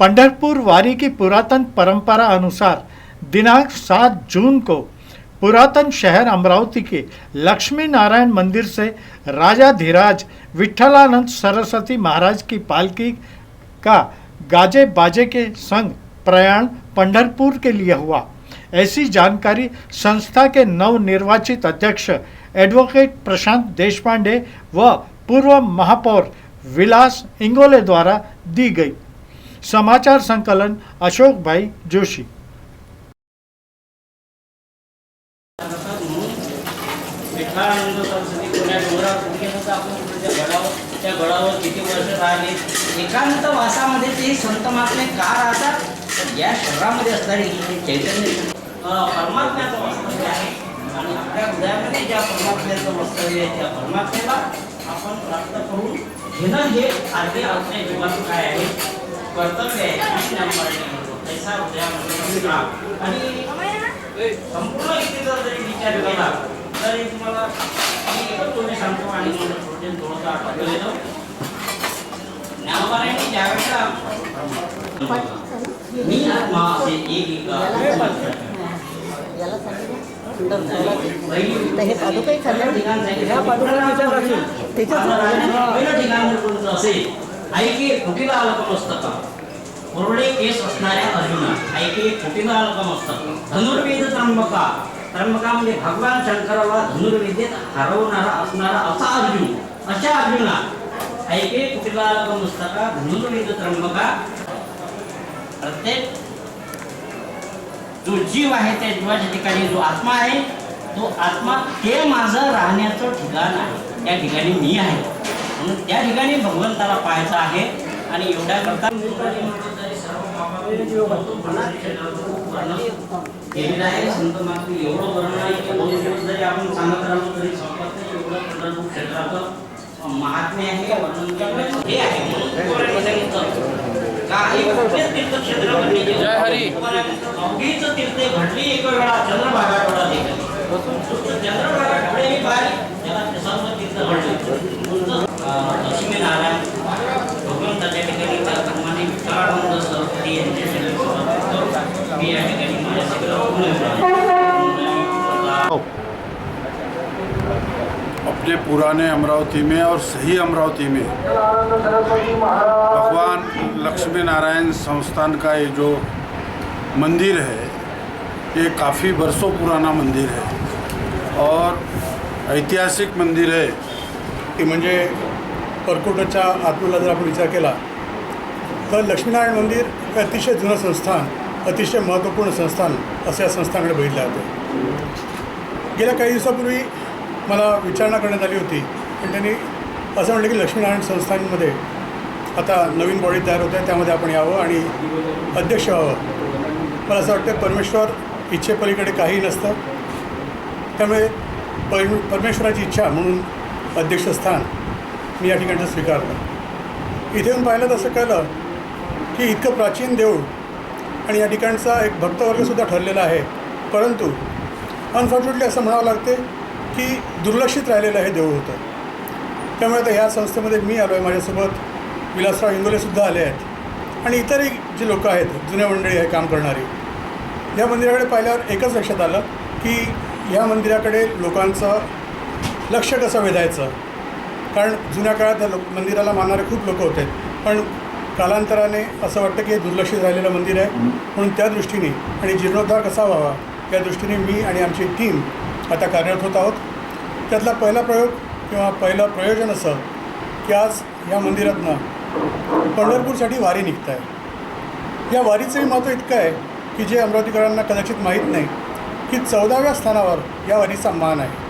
पंढरपुर वारी की पुरातन परंपरा अनुसार दिनांक सात जून को पुरातन शहर अमरावती के लक्ष्मी नारायण मंदिर से राजा धीराज विठलानंद सरस्वती महाराज की पालकी का गाजे बाजे के संग प्रयाण पंढरपुर के लिए हुआ। ऐसी जानकारी संस्था के नवनिर्वाचित अध्यक्ष एडवोकेट प्रशांत देशपांडे व पूर्व महापौर विलास इंगोले द्वारा दी गई। समाचार संकलन अशोक भाई जोशी। त्या गडावर किती वर्ष राहिले एकांत वासामध्ये ते संत महात्मे का राहतात? तर या शहरामध्ये असणारी चैतन्य परमात्म्याचं वास्तव्य आहे. आणि आपल्या हृदयामध्ये ज्या परमात्म्याचं वास्तव्य आहे त्या परमात्म्याला आपण प्राप्त करून घेणं हे आधी आपल्या जीवनात काय आहे? कर्तव्य आहे कृष्ण म्हणतो तैसा हृदयामध्ये राहा. आणि संपूर्ण इतिहास जरी विचार केला तरी तुम्हाला मी एकच तुम्ही सांगतो आणि मला थोडे थोडंसं आठवतं येतं ज्ञानोबारायांनी ज्यावेळेला मी आत्मा असे एक एक याला सांगितलं पहिली- तर हे पादुकाही चालल्या ठिकाण सांगितलं. ह्या पादुका विचार राखील त्याच्यात पहिलं ठिकाण जर कोणतं असेल ऐके कुटीला असतं का कोरडे केस असणाऱ्या अर्जुना ऐके कुटीला आलं असतं धनुर्वेद त्र्यंबका. त्र्यंबका म्हणजे भगवान शंकराला धनुर्विद्येत हरवणारा असणारा असा अर्जुन अशा अर्जुना. ऐके कुटीला अल्पम असतं धनुर्वेद त्र्यंबका. प्रत्येक जो जीव आहे त्या जीवाच्या ठिकाणी जो आत्मा आहे तो आत्मा ते माझं राहण्याचं ठिकाण आहे. त्या ठिकाणी मी आहे. म्हणून त्या ठिकाणी भगवंताला पाहायचं आहे. आणि एवढ्या करता केलेलं आहे. संत एवढं वर्णन आहे की दोन दिवस जरी आपण सांगत राहिलो तरी संपत नाही एवढं पंढरपूर क्षेत्राचं महात्म्य आहे. वर्णन हे अवघीच तीर्थे घडली एक वेळा चंद्रभागा देखील चंद्रभागा अपने पुराने अमरावती में और सही अमरावती में भगवान लक्ष्मी नारायण संस्थान का ये जो मंदिर है, ये काफ़ी बरसों पुराना मंदिर है और ऐतिहासिक मंदिर है। की म्हणजे परकोटाच्या आतूला जर विचार केला तर लक्ष्मीनारायण मंदिर हे अतिशय जुनं संस्थान अतिशय महत्त्वपूर्ण संस्थान असं या संस्थानाकडे बघितलं जातं. गेल्या काही दिवसापूर्वी मला विचारणा करण्यात आली होती. पण त्यांनी असं म्हटलं की लक्ष्मीनारायण संस्थांमध्ये आता नवीन बॉडी तयार होत आहे त्यामध्ये आपण यावं आणि अध्यक्ष व्हावं. मला असं वाटतं परमेश्वर इच्छेपलीकडे काही नसतं. त्यामुळे पर परमेश्वराची इच्छा म्हणून अध्यक्षस्थान मी या ठिकाणचं स्वीकारलं. इथे येऊन पाहिलं तसं कळलं की इतकं प्राचीन देऊळ आणि या ठिकाणचा एक भक्तवर्गसुद्धा ठरलेला आहे. परंतु अनफॉर्च्युनेटली असं म्हणावं लागते की दुर्लक्षित राहिलेलं हे देऊळ होतं. त्यामुळे आता ह्या संस्थेमध्ये मी आलो आहे माझ्यासोबत विलासराव इंगोलेसुद्धा आले आहेत. आणि इतरही जी लोकं आहेत जुन्या मंडळी आहे काम करणारी या मंदिराकडे पाहिल्यावर एकच लक्षात आलं की ह्या मंदिराकडे लोकांचं लक्ष कसं वेधायचं? कारण जुन्या काळात लो मंदिराला मानणारे खूप लोक होते. पण कालांतराने असं वाटतं की हे दुर्लक्षित राहिलेलं मंदिर आहे. म्हणून त्या दृष्टीने आणि जीर्णोद्धार कसा व्हावा या दृष्टीने मी आणि आमची टीम आता कार्यरत होत आहोत. त्यातला पहिला प्रयोग किंवा पहिलं प्रयोजन असं की आज या मंदिरातनं पंढरपूरसाठी वारी निघत आहे या वारीचंही महत्त्व इतकं आहे की जे अमरावतीकरांना कदाचित माहीत नाही की चौदाव्या स्थानावर या वारीचा मान आहे.